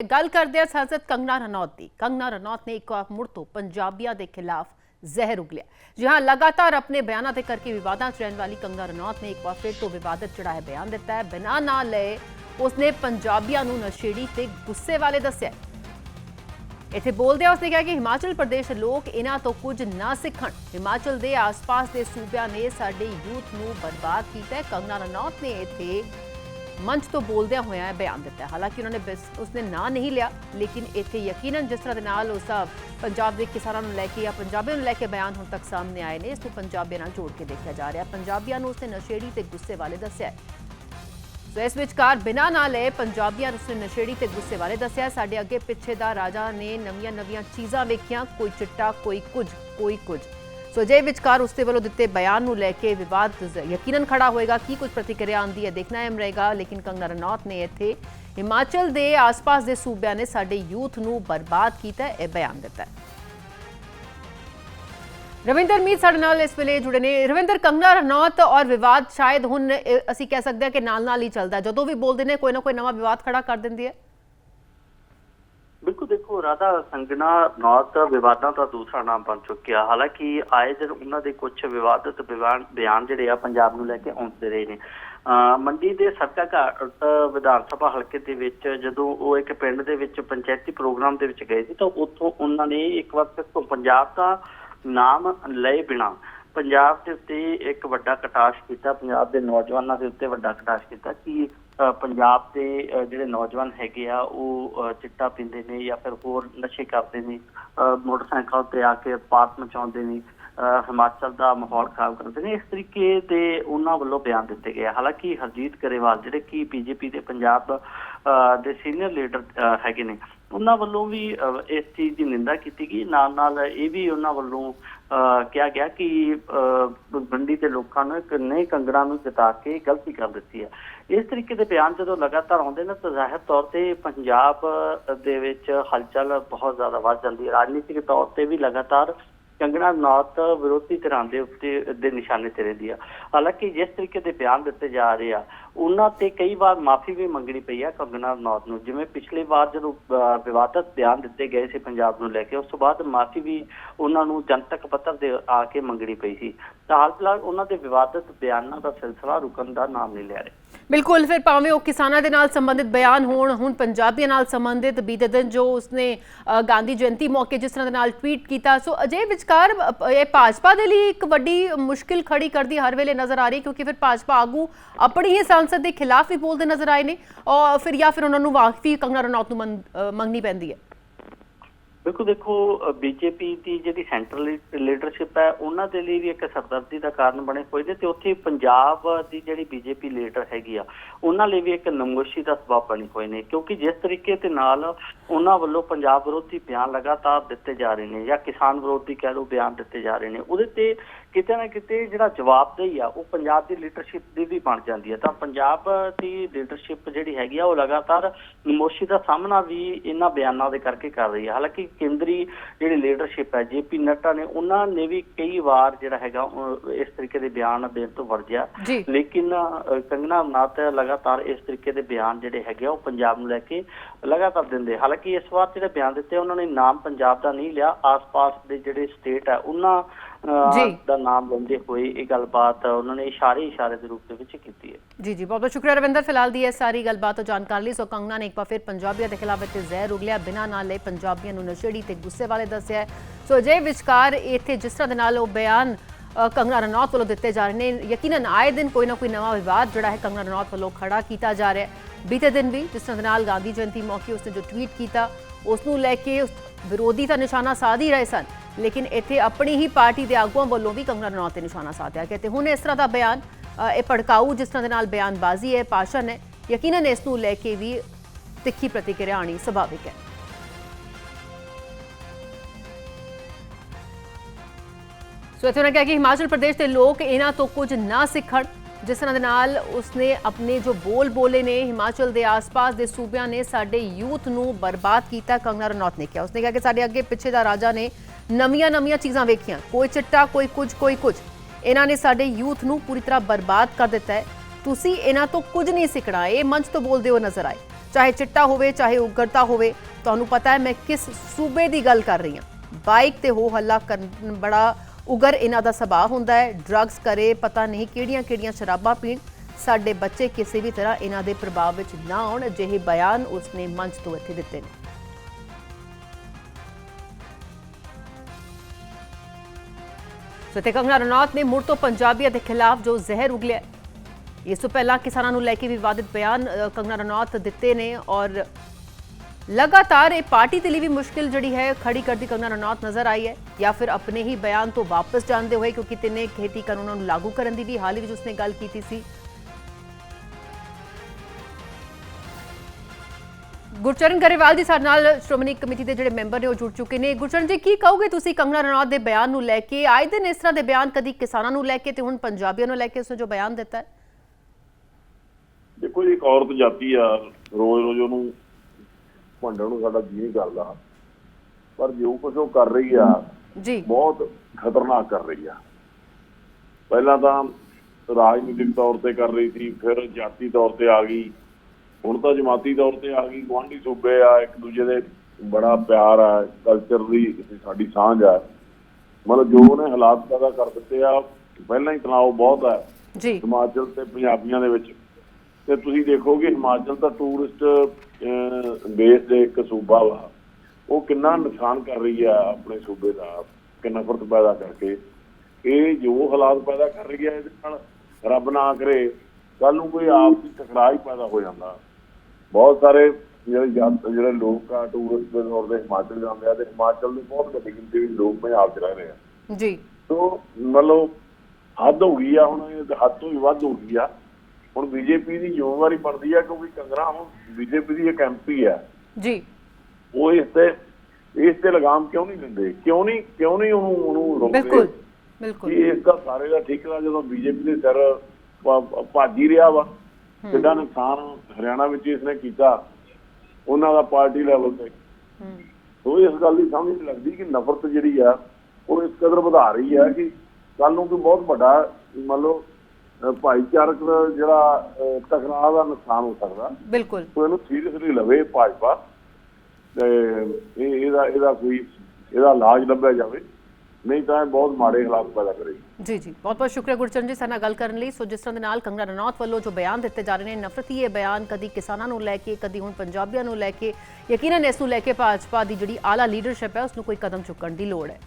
ਗੱਲ ਕਰਦੇ ਹਾਂ ਸੰਸਦ ਕੰਗਨਾ ਰਣੌਤ ਦੀ। ਕੰਗਨਾ ਰਣੌਤ ਨੇ ਇੱਕ ਵਾਰ ਮੁੜ ਤੋਂ ਪੰਜਾਬੀਆਂ ਦੇ ਖਿਲਾਫ ਜ਼ਹਿਰ ਉਗਲਿਆ। ਜੀ ਲਗਾਤਾਰ ਆਪਣੇ ਬਿਆਨਾਂ ਤੇ ਕਰਕੇ ਵਿਵਾਦਾਂ 'ਚ ਰਹਿਣ ਵਾਲੀ ਕੰਗਨਾ ਰਣੌਤ ਨੇ ਇੱਕ ਵਾਰ ਫਿਰ ਤੋਂ ਵਿਵਾਦਤ ਚੜਾਇਆ ਬਿਆਨ ਦਿੱਤਾ ਹੈ। ਬਿਨਾਂ ਨਾ ਲਏ ਉਸਨੇ ਪੰਜਾਬੀਆਂ ਨੂੰ ਨਸ਼ੇੜੀ ਤੇ ਗੁੱਸੇ ਵਾਲੇ ਦੱਸਿਆ ਇੱਥੇ ਬੋਲਦਿਆਂ ਉਸਨੇ ਕਿਹਾ ਕਿ ਹਿਮਾਚਲ ਪ੍ਰਦੇਸ਼ ਲੋਕ ਇਹਨਾਂ ਤੋਂ ਕੁਝ ਨਾ ਸਿੱਖਣ। ਹਿਮਾਚਲ ਦੇ ਆਸ-ਪਾਸ ਦੇ ਸੂਬਿਆਂ ਨੇ ਸਾਡੇ ਯੂਥ ਨੂੰ ਬਰਬਾਦ ਕੀਤਾ ਕੰਗਨਾ ਰਣੌਤ ਨੇ ਇੱਥੇ ਮੰਚ ਤੋਂ ਬੋਲਦਿਆਂ ਹੋਇਆ ਇਹ ਬਿਆਨ ਦਿੱਤਾ ਹਾਲਾਂਕਿ ਉਹਨਾਂ ਨੇ ਉਸਨੇ ਨਾਂ ਨਹੀਂ ਲਿਆ, ਲੇਕਿਨ ਇੱਥੇ ਯਕੀਨਨ ਜਿਸ ਤਰ੍ਹਾਂ ਦੇ ਨਾਲ ਉਸ ਪੰਜਾਬ ਦੇ ਕਿਸਾਨਾਂ ਨੂੰ ਲੈ ਕੇ ਜਾਂ ਪੰਜਾਬੀਆਂ ਨੂੰ ਲੈ ਕੇ ਬਿਆਨ ਹੁਣ ਤੱਕ ਸਾਹਮਣੇ ਆਏ ਨੇ, ਇਸ ਨੂੰ ਪੰਜਾਬੀਆਂ ਨਾਲ ਜੋੜ ਕੇ ਦੇਖਿਆ ਜਾ ਰਿਹਾ ਪੰਜਾਬੀਆਂ ਨੂੰ ਉਸਨੇ ਨਸ਼ੇੜੀ ਤੇ ਗੁੱਸੇ ਵਾਲੇ ਦੱਸਿਆ ਸੋ ਇਸ ਵਿਚਕਾਰ ਬਿਨਾਂ ਨਾ ਲਏ ਪੰਜਾਬੀਆਂ ਨੂੰ ਉਸਨੇ ਨਸ਼ੇੜੀ ਤੇ ਗੁੱਸੇ ਵਾਲੇ ਦੱਸਿਆ ਸਾਡੇ ਅੱਗੇ ਪਿੱਛੇ ਦਾ ਰਾਜਾ ਨੇ ਨਵੀਆਂ ਨਵੀਆਂ ਚੀਜ਼ਾਂ ਵੇਖੀਆਂ, ਕੋਈ ਚਿੱਟਾ, ਕੋਈ ਕੁਝ ਕੋਈ ਕੁਝ। ਸੋ ਜੇ ਵਿਚਕਾਰ ਉਸਦੇ ਵੱਲੋਂ ਦਿੱਤੇ ਬਿਆਨ ਨੂੰ ਲੈ ਕੇ ਵਿਵਾਦ ਯਕੀਨਨ ਖੜਾ ਹੋਏਗਾ, ਕੀ ਕੁਝ ਪ੍ਰਤੀਕਿਰਿਆ ਆਉਂਦੀ ਹੈ ਦੇਖਣਾ ਅਹਿਮ ਰਹੇਗਾ, ਲੇਕਿਨ ਕੰਗਨਾ ਰਣੌਤ ਨੇ ਇੱਥੇ ਹਿਮਾਚਲ ਦੇ ਆਸ-ਪਾਸ ਦੇ ਸੂਬਿਆਂ ਨੇ ਸਾਡੇ ਯੂਥ ਨੂੰ ਬਰਬਾਦ ਕੀਤਾ, ਇਹ ਬਿਆਨ ਦਿੱਤਾ ਹੈ। ਰਵਿੰਦਰ ਮੀਤ ਸਾਡੇ ਨਾਲ ਇਸ ਵੇਲੇ ਜੁੜੇ ਨੇ। ਰਵਿੰਦਰ, ਕੰਗਨਾ ਰਣੌਤ ਔਰ ਵਿਵਾਦ ਸ਼ਾਇਦ ਹੁਣ ਅਸੀਂ ਕਹਿ ਸਕਦੇ ਹਾਂ ਕਿ ਨਾਲ ਨਾਲ ਹੀ ਚੱਲਦਾ ਜਦੋਂ ਵੀ ਬੋਲਦੇ ਨੇ, ਕੋਈ ਨਾ ਕੋਈ ਨਵਾਂ ਵਿਵਾਦ ਖੜਾ ਕਰ ਦਿੰਦੀ ਹੈ। ਬਿਲਕੁਲ ਦੇਖੋ ਰਾਧਾ ਸੰਗਨਾ ਨੌਤ ਵਿਵਾਦਾਂ ਦਾ ਦੂਸਰਾ ਨਾਮ ਬਣ ਚੁੱਕਿਆ। ਹਾਲਾਂਕਿ ਆਏ ਦਿਨ ਉਹਨਾਂ ਦੇ ਕੁਝ ਵਿਵਾਦਤ ਬਿਆਨ ਜਿਹੜੇ ਆ ਪੰਜਾਬ ਨੂੰ ਲੈ ਕੇ ਆਉਂਦੇ ਰਹੇ ਨੇ। ਮੰਡੀ ਦੇ ਸਰਕਾ ਘਾਟ ਵਿਧਾਨ ਸਭਾ ਹਲਕੇ ਦੇ ਵਿੱਚ ਜਦੋਂ ਉਹ ਇੱਕ ਪਿੰਡ ਦੇ ਵਿੱਚ ਪੰਚਾਇਤੀ ਪ੍ਰੋਗਰਾਮ ਦੇ ਵਿੱਚ ਗਏ ਸੀ ਤਾਂ ਉੱਥੋਂ ਉਹਨਾਂ ਨੇ ਇੱਕ ਵਾਰ ਫਿਰ ਤੋਂ ਪੰਜਾਬ ਦਾ ਨਾਮ ਲਏ ਬਿਨਾ ਪੰਜਾਬ ਦੇ ਉੱਤੇ ਇੱਕ ਵੱਡਾ ਕਟਾਸ਼ ਕੀਤਾ, ਪੰਜਾਬ ਦੇ ਨੌਜਵਾਨਾਂ ਦੇ ਉੱਤੇ ਵੱਡਾ ਕਟਾਸ਼ ਕੀਤਾ ਕਿ ਪੰਜਾਬ ਦੇ ਜਿਹੜੇ ਨੌਜਵਾਨ ਹੈਗੇ ਆ ਉਹ ਚਿੱਟਾ ਪੀਂਦੇ ਨੇ ਜਾਂ ਫਿਰ ਹੋਰ ਨਸ਼ੇ ਕਰਦੇ ਨੇ ਅ, ਮੋਟਰਸਾਈਕਲ ਤੇ ਆ ਕੇ ਪਾਰਕ ਮਚਾਉਂਦੇ ਨੇ ਅ, ਹਿਮਾਚਲ ਦਾ ਮਾਹੌਲ ਖਰਾਬ ਕਰਦੇ ਨੇ। ਇਸ ਤਰੀਕੇ ਦੇ ਉਹਨਾਂ ਵੱਲੋਂ ਬਿਆਨ ਦਿੱਤੇ ਗਏ ਹਾਲਾਂਕਿ ਹਰਜੀਤ ਗਰੇਵਾਲ ਜਿਹੜੇ ਕਿ ਬੀਜੇਪੀ ਦੇ ਪੰਜਾਬ ਦੇ ਸੀਨੀਅਰ ਲੀਡਰ ਹੈਗੇ ਨੇ। ਉਹਨਾਂ ਵੱਲੋਂ ਵੀ ਇਸ ਚੀਜ਼ ਦੀ ਨਿੰਦਾ ਕੀਤੀ ਗਈ। ਨਾਲ ਨਾਲ ਇਹ ਵੀ ਉਹਨਾਂ ਵੱਲੋਂ ਕਿਹਾ ਗਿਆ ਕਿ ਅ, ਮੰਡੀ ਦੇ ਲੋਕਾਂ ਨੂੰ ਇੱਕ ਨਏ ਨੂੰ ਜਿਤਾ ਕੇ ਗਲਤੀ ਕਰ ਦਿੱਤੀ ਹੈ। ਇਸ ਤਰੀਕੇ ਦੇ ਬਿਆਨ ਜਦੋਂ ਲਗਾਤਾਰ ਆਉਂਦੇ ਨੇ ਤਾਂ ਜ਼ਾਹਿਰ ਤੌਰ ਤੇ ਪੰਜਾਬ ਦੇ ਵਿੱਚ ਹਲਚਲ ਬਹੁਤ ਜ਼ਿਆਦਾ ਵੱਧ ਜਾਂਦੀ ਹੈ। ਰਾਜਨੀਤਿਕ ਤੌਰ ਤੇ ਵੀ ਲਗਾਤਾਰ ਕੰਗਣਾ ਨੌਤ ਵਿਰੋਧੀ ਧਿਰਾਂ ਦੇ ਉੱਤੇ ਦੇ ਨਿਸ਼ਾਨੇ ਤੇ ਰਹਿੰਦੀ ਆ। ਹਾਲਾਂਕਿ ਜਿਸ ਤਰੀਕੇ ਦੇ ਬਿਆਨ ਦਿੱਤੇ ਜਾ ਰਹੇ ਆ ਉਹਨਾਂ ਤੇ ਕਈ ਵਾਰ ਮਾਫੀ ਵੀ ਮੰਗਣੀ ਪਈ ਆ ਕੰਗਣਾ ਨੌਤ ਨੂੰ। ਜਿਵੇਂ ਪਿਛਲੀ ਵਾਰ ਜਦੋਂ ਅਹ, ਵਿਵਾਦਤ ਬਿਆਨ ਦਿੱਤੇ ਗਏ ਸੀ ਪੰਜਾਬ ਨੂੰ ਲੈ ਕੇ ਉਸ ਤੋਂ ਬਾਅਦ ਮਾਫੀ ਵੀ ਉਹਨਾਂ ਨੂੰ ਜਨਤਕ ਪੱਤਰ ਦੇ ਆ ਕੇ ਮੰਗਣੀ ਪਈ ਸੀ। ਤਾਂ ਹਾਲ ਫਿਲਹਾਲ ਉਹਨਾਂ ਦੇ ਵਿਵਾਦਤ ਬਿਆਨਾਂ ਦਾ ਸਿਲਸਿਲਾ ਰੁਕਣ ਦਾ ਨਾਮ ਨਹੀਂ ਲੈ ਰਿਹਾ। ਬਿਲਕੁਲ, ਫਿਰ ਭਾਵੇਂ ਉਹ ਕਿਸਾਨਾਂ ਦੇ ਨਾਲ ਸੰਬੰਧਿਤ ਬਿਆਨ ਹੋਣ, ਹੁਣ ਪੰਜਾਬੀਆਂ ਨਾਲ ਸੰਬੰਧਿਤ ਬੀਤੇ ਦਿਨ ਜੋ ਉਸਨੇ ਗਾਂਧੀ ਜਯੰਤੀ ਮੌਕੇ ਜਿਸ ਤਰ੍ਹਾਂ ਦੇ ਨਾਲ ਟਵੀਟ ਕੀਤਾ, ਸੋ ਅਜੇ ਵਿਚਕਾਰ ਇਹ ਭਾਜਪਾ ਦੇ ਲਈ ਇੱਕ ਵੱਡੀ ਮੁਸ਼ਕਿਲ ਖੜੀ ਕਰਦੀ ਹਰ ਵੇਲੇ ਨਜ਼ਰ ਆ ਰਹੀ, ਕਿਉਂਕਿ ਫਿਰ ਭਾਜਪਾ ਆਗੂ ਆਪਣੀ ਹੀ ਸੰਸਦ ਦੇ ਖਿਲਾਫ ਵੀ ਬੋਲਦੇ ਨਜ਼ਰ ਆਏ ਨੇ, ਔਰ ਫਿਰ ਜਾਂ ਫਿਰ ਉਹਨਾਂ ਨੂੰ ਵਾਕਫੀ ਕੰਗਨਾ ਰਣੌਤ ਨੂੰ ਮੰਨ- ਮੰਗਣੀ ਪੈਂਦੀ ਹੈ। ਬਿਲਕੁਲ ਦੇਖੋ ਬੀਜੇਪੀ ਦੀ ਜਿਹੜੀ ਸੈਂਟਰਲ ਲੀਡਰਸ਼ਿਪ ਹੈ, ਉਹਨਾਂ ਦੇ ਲਈ ਵੀ ਇੱਕ ਸਰਦਰਦੀ ਦਾ ਕਾਰਨ ਬਣੇ ਹੋਏ ਨੇ ਤੇ ਉੱਥੇ ਪੰਜਾਬ ਦੀ ਜਿਹੜੀ ਬੀਜੇਪੀ ਲੀਡਰ ਹੈਗੀ ਆ, ਉਹਨਾਂ ਲਈ ਵੀ ਇੱਕ ਨਮੋਸ਼ੀ ਦਾ ਸਬਬ ਬਣੇ ਹੋਏ ਨੇ, ਕਿਉਂਕਿ ਜਿਸ ਤਰੀਕੇ ਦੇ ਨਾਲ ਉਹਨਾਂ ਵੱਲੋਂ ਪੰਜਾਬ ਵਿਰੋਧੀ ਬਿਆਨ ਲਗਾਤਾਰ ਦਿੱਤੇ ਜਾ ਰਹੇ ਨੇ ਜਾਂ ਕਿਸਾਨ ਵਿਰੋਧੀ ਕਹਿ ਲਓ ਬਿਆਨ ਦਿੱਤੇ ਜਾ ਰਹੇ ਨੇ, ਉਹਦੇ ਤੇ ਕਿਤੇ ਨਾ ਕਿਤੇ ਜਿਹੜਾ ਜਵਾਬਦੇਹੀ ਆ ਉਹ ਪੰਜਾਬ ਦੀ ਲੀਡਰਸ਼ਿਪ ਦੀ ਵੀ ਬਣ ਜਾਂਦੀ ਹੈ ਤਾਂ ਪੰਜਾਬ ਦੀ ਲੀਡਰਸ਼ਿਪ ਜਿਹੜੀ ਹੈਗੀ ਆ ਉਹ ਲਗਾਤਾਰ ਨਮੋਸ਼ੀ ਦਾ ਸਾਹਮਣਾ ਵੀ ਇਹਨਾਂ ਬਿਆਨਾਂ ਦੇ ਕਰਕੇ ਕਰ ਰਹੀ ਹੈ ਹਾਲਾਂਕਿ ਕੇਂਦਰੀ ਜਿਹੜੀ ਲੀਡਰਸ਼ਿਪ ਹੈ ਜੇਪੀ ਨੱਟਾ ਨੇ ਉਹਨਾਂ ਨੇ ਵੀ ਕਈ ਵਾਰ ਜਿਹੜਾ ਹੈਗਾ ਇਸ ਤਰੀਕੇ ਦੇ ਬਿਆਨ ਦੇਣ ਤੋਂ ਵਰਜਿਆ। ਲੇਕਿਨ ਕੰਗਨਾ ਰਣੌਤ ਲਗਾਤਾਰ ਇਸ ਤਰੀਕੇ ਦੇ ਬਿਆਨ ਜਿਹੜੇ ਹੈਗੇ ਆ ਉਹ ਪੰਜਾਬ ਨੂੰ ਲੈ ਕੇ ਲਗਾਤਾਰ ਦਿੰਦੇ ਹਾਲਾਂਕਿ ਇਸ ਵਾਰ ਜਿਹੜੇ ਬਿਆਨ ਦਿੱਤੇ ਉਹਨਾਂ ਨੇ ਨਾਮ ਪੰਜਾਬ ਦਾ ਨਹੀਂ ਲਿਆ। ਆਸ-ਪਾਸ ਦੇ ਜਿਹੜੇ ਸਟੇਟ ਹੈ ਉਹਨਾਂ। ਦਾ ਨਾਮ ਲੈਂਦੇ ਹੋਏ ਇਹ ਗੱਲਬਾਤ ਉਹਨਾਂ ਨੇ ਇਸ਼ਾਰੇ ਇਸ਼ਾਰੇ ਦੇ ਰੂਪ ਦੇ ਵਿੱਚ ਕੀਤੀ ਹੈ। ਜੀ ਜੀ ਬਹੁਤ ਬਹੁਤ ਸ਼ੁਕਰੀਆ ਰਵਿੰਦਰ। ਫਿਲਹਾਲ ਦੀ ਇਹ ਸਾਰੀ ਗੱਲਬਾਤ ਤੋਂ ਜਾਣਕਾਰੀ ਲਈ ਸੋ ਕੰਗਨਾ ਨੇ ਇੱਕ ਵਾਰ ਫਿਰ ਪੰਜਾਬੀਆਂ ਦੇ ਖਿਲਾਫ ਇੱਥੇ ਜ਼ਹਿਰ ਉਗਲਿਆ ਬਿਨਾਂ ਨਾਲ ਲਏ ਪੰਜਾਬੀਆਂ ਨੂੰ ਨਸ਼ੇੜੀ ਤੇ ਗੁੱਸੇ ਵਾਲੇ ਦੱਸਿਆ। ਸੋ ਜੇ ਵਿਚਕਾਰ ਇੱਥੇ ਜਿਸ ਤਰ੍ਹਾਂ ਦੇ ਨਾਲ ਉਹ ਬਿਆਨ ਕੰਗਨਾ ਰਣੌਤ ਵੱਲੋਂ ਦਿੱਤੇ ਜਾ ਰਹੇ ਨੇ ਯਕੀਨਨ ਆਏ ਦਿਨ ਕੋਈ ਨਾ ਕੋਈ ਨਵਾਂ ਵਿਵਾਦ ਜਿਹੜਾ ਹੈ ਕੰਗਨਾ ਰਣੌਤ ਵੱਲੋਂ ਖੜਾ ਕੀਤਾ ਜਾ ਰਿਹਾ ਹੈ। ਬੀਤੇ ਦਿਨ ਵੀ ਜਿਸ ਤਰ੍ਹਾਂ ਦੇ ਨਾਲ ਗਾਂਧੀ ਜਯੰਤੀ ਮੌਕੇ ਉਸਨੇ ਜੋ ਟਵੀਟ ਕੀਤਾ ਉਸ ਨੂੰ ਲੈ ਕੇ ਵਿਰੋਧੀ ਤਾਂ ਨਿਸ਼ਾਨਾ ਸਾਧ ਹੀ ਰਹੇ ਸਨ। ਲੇਕਿਨ ਇੱਥੇ ਆਪਣੀ ਹੀ ਪਾਰਟੀ ਦੇ ਆਗੂਆਂ ਵੱਲੋਂ ਵੀ ਕੰਗਨਾ ਰਣੌਤ ਤੇ ਨਿਸ਼ਾਨਾ ਸਾਧਿਆ ਗਿਆ ਤੇ ਹੁਣ ਇਸ ਤਰ੍ਹਾਂ ਦਾ ਬਿਆਨ ਇਹ ਭੜਕਾਊ ਜਿਸ ਤਰ੍ਹਾਂ ਦੇ ਨਾਲ ਬਿਆਨਬਾਜ਼ੀ ਹੈ, ਭਾਸ਼ਣ ਹੈ ਯਕੀਨਨ ਇਸ ਨੂੰ ਲੈ ਕੇ ਵੀ ਤਿੱਖੀ ਪ੍ਰਤੀਕਿਰਿਆ ਆਣੀ ਸੁਭਾਵਿਕ ਹੈ। ਸੋ ਇੱਥੇ ਉਹਨਾਂ ਕਿਹਾ ਕਿ ਹਿਮਾਚਲ ਪ੍ਰਦੇਸ਼ ਦੇ ਲੋਕ ਇਹਨਾਂ ਤੋਂ ਕੁਝ ਨਾ ਸਿੱਖਣ, ਜਿਸ ਤਰ੍ਹਾਂ ਦੇ ਨਾਲ ਉਸਨੇ ਆਪਣੇ ਜੋ ਬੋਲ ਬੋਲੇ ਨੇ, ਹਿਮਾਚਲ ਦੇ ਆਸ-ਪਾਸ ਦੇ ਸੂਬਿਆਂ ਨੇ ਸਾਡੇ ਯੂਥ ਨੂੰ ਬਰਬਾਦ ਕੀਤਾ ਕੰਗਨਾ ਰਣੌਤ ਨੇ ਕਿਹਾ। ਉਸਨੇ ਕਿਹਾ ਕਿ ਸਾਡੇ ਅੱਗੇ ਪਿੱਛੇ ਦਾ ਰਾਜਾ ਨੇ ਨਵੀਆਂ-ਨਵੀਆਂ ਚੀਜ਼ਾਂ ਵੇਖੀਆਂ। ਕੋਈ ਚਿੱਟਾ, ਕੋਈ ਕੁਝ ਕੋਈ ਕੁਝ। ਇਹਨਾਂ ਨੇ ਸਾਡੇ ਯੂਥ ਨੂੰ ਪੂਰੀ ਤਰ੍ਹਾਂ ਬਰਬਾਦ ਕਰ ਦਿੱਤਾ ਹੈ। ਤੁਸੀਂ ਇਹਨਾਂ ਤੋਂ ਕੁਝ ਨਹੀਂ ਸਿੱਖਣਾ। ਇਹ ਮੰਚ ਤੋਂ ਬੋਲਦੇ ਹੋ ਨਜ਼ਰ ਆਏ। ਚਾਹੇ ਚਿੱਟਾ ਹੋਵੇ, ਚਾਹੇ ਉਗਰਤਾ ਹੋਵੇ, ਤੁਹਾਨੂੰ ਪਤਾ ਹੈ ਮੈਂ ਕਿਸ ਸੂਬੇ ਦੀ ਗੱਲ ਕਰ ਰਹੀ ਹਾਂ। ਬਾਈਕ ਤੇ ਹੋ ਹੱਲਾ ਕਰਨ ਬੜਾ ਉਗਰ ਇਹਨਾਂ ਦਾ ਸੁਭਾਅ ਹੁੰਦਾ ਹੈ। ਡਰੱਗਸ ਕਰੇ, ਪਤਾ ਨਹੀਂ ਕਿਹੜੀਆਂ-ਕਿਹੜੀਆਂ ਸ਼ਰਾਬਾਂ ਪੀਣ। ਸਾਡੇ ਬੱਚੇ ਕਿਸੇ ਵੀ ਤਰ੍ਹਾਂ ਇਹਨਾਂ ਦੇ ਪ੍ਰਭਾਵ ਵਿੱਚ ਨਾ ਆਉਣ। ਅਜਿਹੇ ਬਿਆਨ ਉਸਨੇ ਮੰਚ ਤੋਂ ਇੱਥੇ ਦਿੱਤੇ ਨੇ। ਸੋ ਤੇ ਕੰਗਨਾ ਰਣੌਤ ਨੇ ਮੁੜ ਤੋਂ ਪੰਜਾਬੀਆਂ ਦੇ ਖਿਲਾਫ ਜੋ ਜ਼ਹਿਰ ਉਗਲਿਆ ਇਸ ਤੋਂ ਪਹਿਲਾਂ ਕਿਸਾਨਾਂ ਨੂੰ ਲੈ ਕੇ ਵਿਵਾਦਿਤ ਬਿਆਨ ਕੰਗਨਾ ਰਣੌਤ ਦਿੱਤੇ ਨੇ ਔਰ ਲਗਾਤਾਰ ਇਹ ਪਾਰਟੀ ਦੇ ਲਈ ਵੀ ਮੁਸ਼ਕਿਲ ਜਿਹੜੀ ਹੈ, ਖੜੀ ਕਰਦੀ ਕੰਗਨਾ ਰਣੌਤ ਨਜ਼ਰ ਆਈ ਹੈ ਜਾਂ ਫਿਰ ਆਪਣੇ ਹੀ ਬਿਆਨ ਤੋਂ ਵਾਪਸ ਜਾਂਦੇ ਹੋਏ ਕਿਉਂਕਿ ਤਿੰਨੇ ਖੇਤੀ ਕਾਨੂੰਨਾਂ ਨੂੰ ਲਾਗੂ ਕਰਨ ਦੀ ਵੀ ਹਾਲ ਹੀ ਵਿੱਚ ਉਸਨੇ ਗੱਲ ਕੀਤੀ ਸੀ। ਗੁਰਚਰਨ ਗਰੇਵਾਲ ਜੀ ਸਾਡੇ ਨਾਲ ਸ਼੍ਰੋਮਣੀ ਕਮੇਟੀ ਦੇ ਜਿਹੜੇ ਮੈਂਬਰ ਨੇ ਉਹ ਜੁੜ ਚੁੱਕੇ ਨੇ। ਗੁਰਚਰਨ ਜੀ ਕੀ ਕਹੋਗੇ ਤੁਸੀਂ ਕੰਗਨਾ ਰਣੌਤ ਦੇ ਬਿਆਨ ਨੂੰ ਲੈ ਕੇ? ਆਏ ਦਿਨ ਇਸ ਤਰ੍ਹਾਂ ਦੇ ਬਿਆਨ ਕਦੀ ਕਿਸਾਨਾਂ ਨੂੰ ਲੈ ਕੇ ਤੇ ਹੁਣ ਪੰਜਾਬੀਆਂ ਨੂੰ ਲੈ ਕੇ ਉਸਨੇ ਜੋ ਬਿਆਨ ਦਿੱਤਾ ਹੈ? ਦੇਖੋ ਜੀ ਇੱਕ ਔਰਤ ਜਾਤੀ ਆ ਰੋਜ਼ ਰੋਜ਼ ਉਹਨੂੰ ਭੰਡਣ ਨੂੰ ਸਾਡਾ ਜੀ ਨਹੀਂ ਕਰਦਾ। ਪਰ ਜੋ ਕੁਝ ਉਹ ਕਰ ਰਹੀ ਆ ਜੀ। ਬਹੁਤ ਖਤਰਨਾਕ ਕਰ ਰਹੀ ਆ। ਪਹਿਲਾਂ ਤਾਂ ਰਾਜਨੀਤਿਕ ਤੌਰ ਤੇ ਕਰ ਰਹੀ ਸੀ ਫਿਰ ਜਾਤੀ ਤੌਰ ਤੇ ਆ ਗਈ। ਹੁਣ ਤਾਂ ਜਮਾਤੀ ਤੌਰ ਤੇ ਆ ਗਈ ਗੁਆਂਢੀ ਸੂਬੇ ਆ ਇੱਕ ਦੂਜੇ ਦੇ ਬੜਾ ਪਿਆਰ ਆ ਕਲਚਰ ਦੀ ਸਾਡੀ ਸਾਂਝ ਆ। ਮਤਲਬ ਜੋ ਉਹਨੇ ਹਾਲਾਤ ਪੈਦਾ ਕਰ ਦਿੱਤੇ ਆ ਪਹਿਲਾਂ ਹੀ ਤਣਾਅ ਬਹੁਤ ਆ ਜੀ। ਹਿਮਾਚਲ ਤੇ ਪੰਜਾਬੀਆਂ ਦੇ ਵਿੱਚ। ਤੇ ਤੁਸੀਂ ਦੇਖੋਗੇ ਹਿਮਾਚਲ ਤਾਂ ਟੂਰਿਸਟ ਬੇਸ ਦੇ ਇੱਕ ਸੂਬਾ ਵਾ। ਉਹ ਕਿੰਨਾ ਨੁਕਸਾਨ ਕਰ ਰਹੀ ਆ ਆਪਣੇ ਸੂਬੇ ਦਾ ਕਿ ਨਫ਼ਰਤ ਪੈਦਾ ਕਰਕੇ। ਇਹ ਜੋ ਹਾਲਾਤ ਪੈਦਾ ਕਰ ਰਹੀ ਆ ਇਹਦੇ ਨਾਲ ਰੱਬ ਨਾ ਕਰੇ ਕੱਲ ਨੂੰ ਕੋਈ ਆਪਸੀ ਟਕਰਾਅ ਹੀ ਪੈਦਾ ਹੋ ਜਾਂਦਾ। ਬਹੁਤ ਸਾਰੇ ਜਿਹੜੇ ਜਿਹੜੇ ਲੋਕ ਆ ਟੂਰਿਸਟ ਦੇ ਤੌਰ ਤੇ ਹਿਮਾਚਲ ਜਾਂਦੇ ਆ ਤੇ ਹਿਮਾਚਲ ਦੇ ਬਹੁਤ ਵੱਡੀ ਗਿਣਤੀ ਵਿੱਚ ਲੋਕ ਪੰਜਾਬ 'ਚ ਰਹਿ ਰਹੇ ਆ। ਜੀ। ਤੋ ਮਤਲਬ ਹੱਦ ਹੋ ਗਈ ਆ ਹੁਣ ਇਹ ਹੱਦ ਤੋਂ ਵੀ ਵੱਧ ਹੋ ਗਈ ਆ। ਹੁਣ ਬੀਜੇਪੀ ਦੀ ਜ਼ਿੰਮੇਵਾਰੀ ਬਣਦੀ ਆ ਕਿਉਂਕਿ ਕੰਗਰਾ ਹੁਣ ਬੀਜੇਪੀ ਦੀ ਇੱਕ ਐਮਪੀ ਆ। ਜੀ। ਉਹ ਇਸ ਤੇ ਇਸ ਤੇ ਲਗਾਮ ਕਿਉਂ ਨਹੀਂ ਦਿੰਦੇ? ਕਿਉਂ ਨਹੀਂ ਕਿਉਂ ਨਹੀਂ ਉਹਨੂੰ ਉਹਨੂੰ ਰੋਕਦੇ? ਬਿਲਕੁਲ ਬਿਲਕੁਲ। ਕਿ ਇਸ ਦਾ ਸਾਰੇ ਦਾ ਠੇਕੇਦਾਰ ਜਦੋਂ ਬੀਜੇਪੀ ਦੇ ਸਿਰ ਭੱਜ ਰਿਹਾ ਵਾ ਕਿੰਨਾ ਨੁਕਸਾਨ ਹਰਿਆਣਾ ਵਿੱਚ ਇਸਨੇ ਕੀਤਾ ਉਹਨਾਂ ਦਾ ਪਾਰਟੀ ਲੈਵਲ ਤੇ। ਹਮ, ਸੋ ਇਸ ਗੱਲ ਦੀ ਸਮਝ ਨਹੀਂ ਲੱਗਦੀ ਕਿ ਨਫ਼ਰਤ ਜਿਹੜੀ ਆ ਉਹ ਇਸ ਕਦਰ ਵਧਾ ਰਹੀ ਹੈ ਕਿ ਕੱਲ ਨੂੰ ਕੋਈ ਬਹੁਤ ਵੱਡਾ ਮੰਨ ਲਓ ਭਾਈਚਾਰਕ ਜਿਹੜਾ ਟਕਰਾਅ ਦਾ ਨੁਕਸਾਨ ਹੋ ਸਕਦਾ। ਬਿਲਕੁਲ। ਸੋ ਇਹਨੂੰ ਸੀਰੀਅਸਲੀ ਲਵੇ ਭਾਜਪਾ ਤੇ ਇਹ ਇਹਦਾ ਇਹਦਾ ਕੋਈ ਇਹਦਾ ਇਲਾਜ ਲੱਭਿਆ ਜਾਵੇ। ਨਹੀਂ ਤਾਂ ਬਹੁਤ ਮਾੜੇ ਹਾਲਾਤ ਪੈਦਾ ਕਰੇਗੀ ਜੀ ਜੀ। ਬਹੁਤ ਬਹੁਤ ਸ਼ੁਕਰੀਆ ਗੁਰਚਰਨ ਜੀ ਸਾਡੇ ਨਾਲ ਗੱਲ ਕਰਨ ਲਈ। ਸੋ ਜਿਸ ਤਰ੍ਹਾਂ ਦੇ ਨਾਲ ਕੰਗਨਾ ਰਣੌਤ ਵੱਲੋਂ ਜੋ ਬਿਆਨ ਦਿੱਤੇ ਜਾ ਰਹੇ ਨੇ, ਨਫ਼ਰਤੀ ਇਹ ਬਿਆਨ ਕਦੀ ਕਿਸਾਨਾਂ ਨੂੰ ਲੈ ਕੇ, ਕਦੀ ਹੁਣ ਪੰਜਾਬੀਆਂ ਨੂੰ ਲੈ ਕੇ, ਯਕੀਨਨ ਇਸ ਨੂੰ ਲੈ ਕੇ ਭਾਜਪਾ ਦੀ ਜਿਹੜੀ ਆਲਾ ਲੀਡਰਸ਼ਿਪ ਹੈ ਉਸ ਨੂੰ ਕੋਈ ਕਦਮ ਚੁੱਕਣ ਦੀ ਲੋੜ ਹੈ।